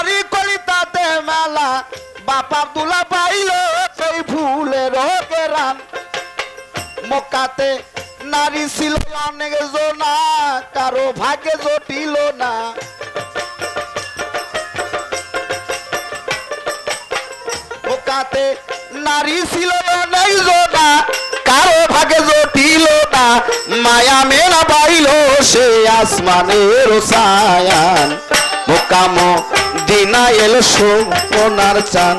নারী কলিতাতে মেলা। বাপা দুলা পাইল সেই ফুলের কেরান। মক্কাতে নারী ছিল অনেক জনা, কারও ভাগে জটিল না। মক্কাতে নারী ছিল অনেক জনা, কারও ভাগে জটিল না। মায়া মেলা পাইল সে আসমানের সায়ান মোকাম দিনা এল সোনার চান।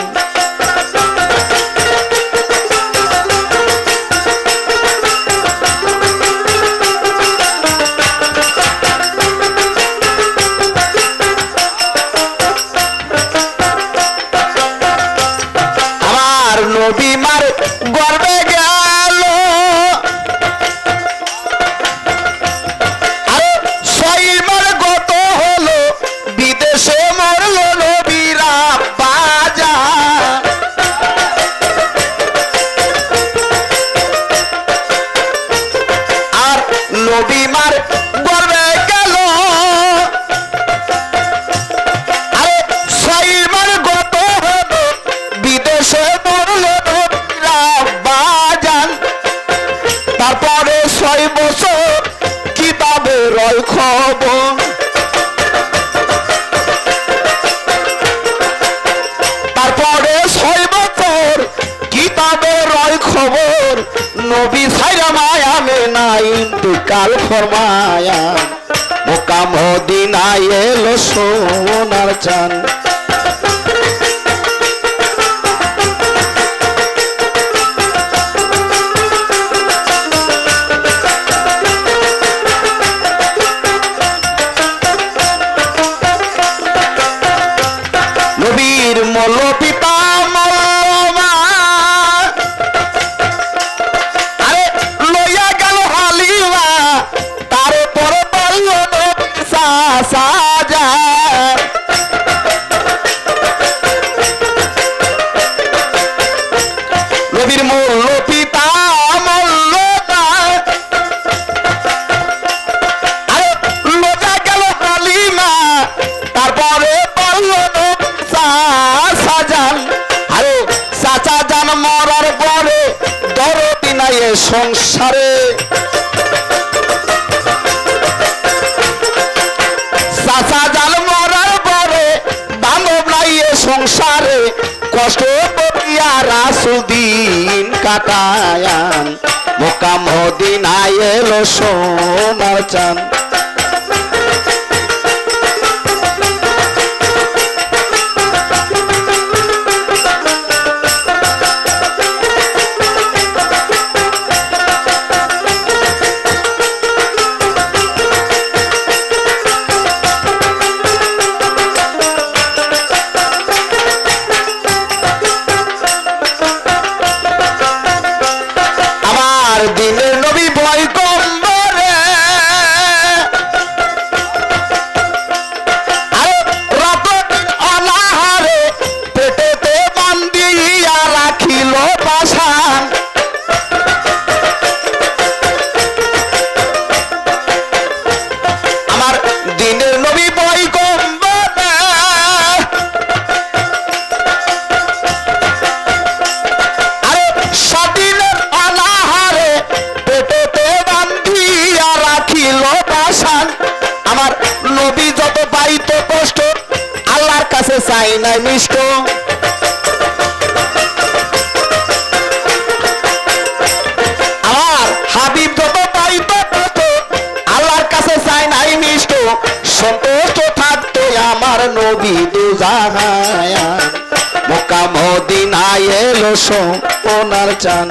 নবী মার গর্বে গেল। আরে সাইমার গত হলো, বিদেশে মরল বাজান তারপরে ছয় বছর কিতাবে রয় খবর? মে না ইন্তিকাল ফরমায়া মোকাম মদিনায় এলো সোনার চান। সংসারে চাচা জাল মরার পরে বান্ধব নাই এ সংসারে, কষ্ট করিয়া রাসুদিন কাটায়ান। মোকাম দিন এলো সোনার চান চাই নাই মিষ্ট আমার হাবিব যত পাইত কষ্ট আল্লাহর কাছে চাই নাই, মিষ্ট। সন্তুষ্ট থাকতো আমার নবী দুজাহায়া মোকা মদিনায় এলো সোনার চান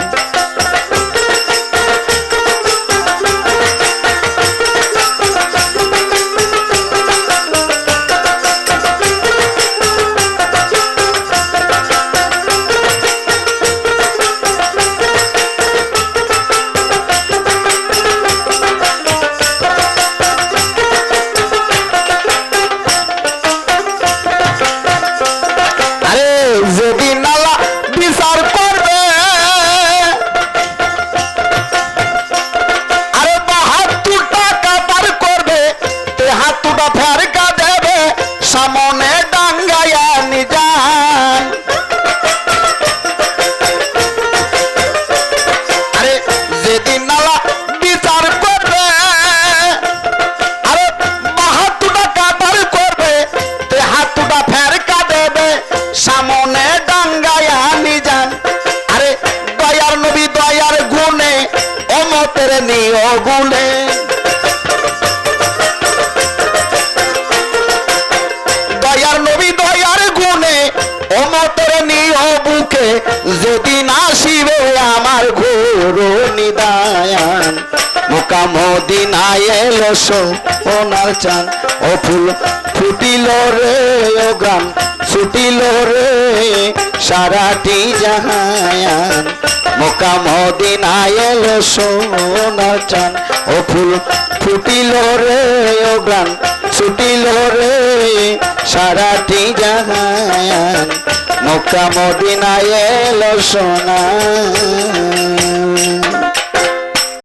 অমতের নিয় গুণে দয়ার নবী দয়ার গুণে, অমতের নিয় বুকে যেদিন আসিবে আমার ঘোর নিদায়ান। মোকামদিনায় এলো সোনার চান ও ফুল ফুটিল রে, ও গান ছুটিল রে, সারাটি জাহায়ান। মোকামদিনায় এলো সোনার চান ও ফুল ফুটিল রে, ও গান ছুটিল রে, সারাটি জাহান। মক্কা মদিনায় এলো সোনা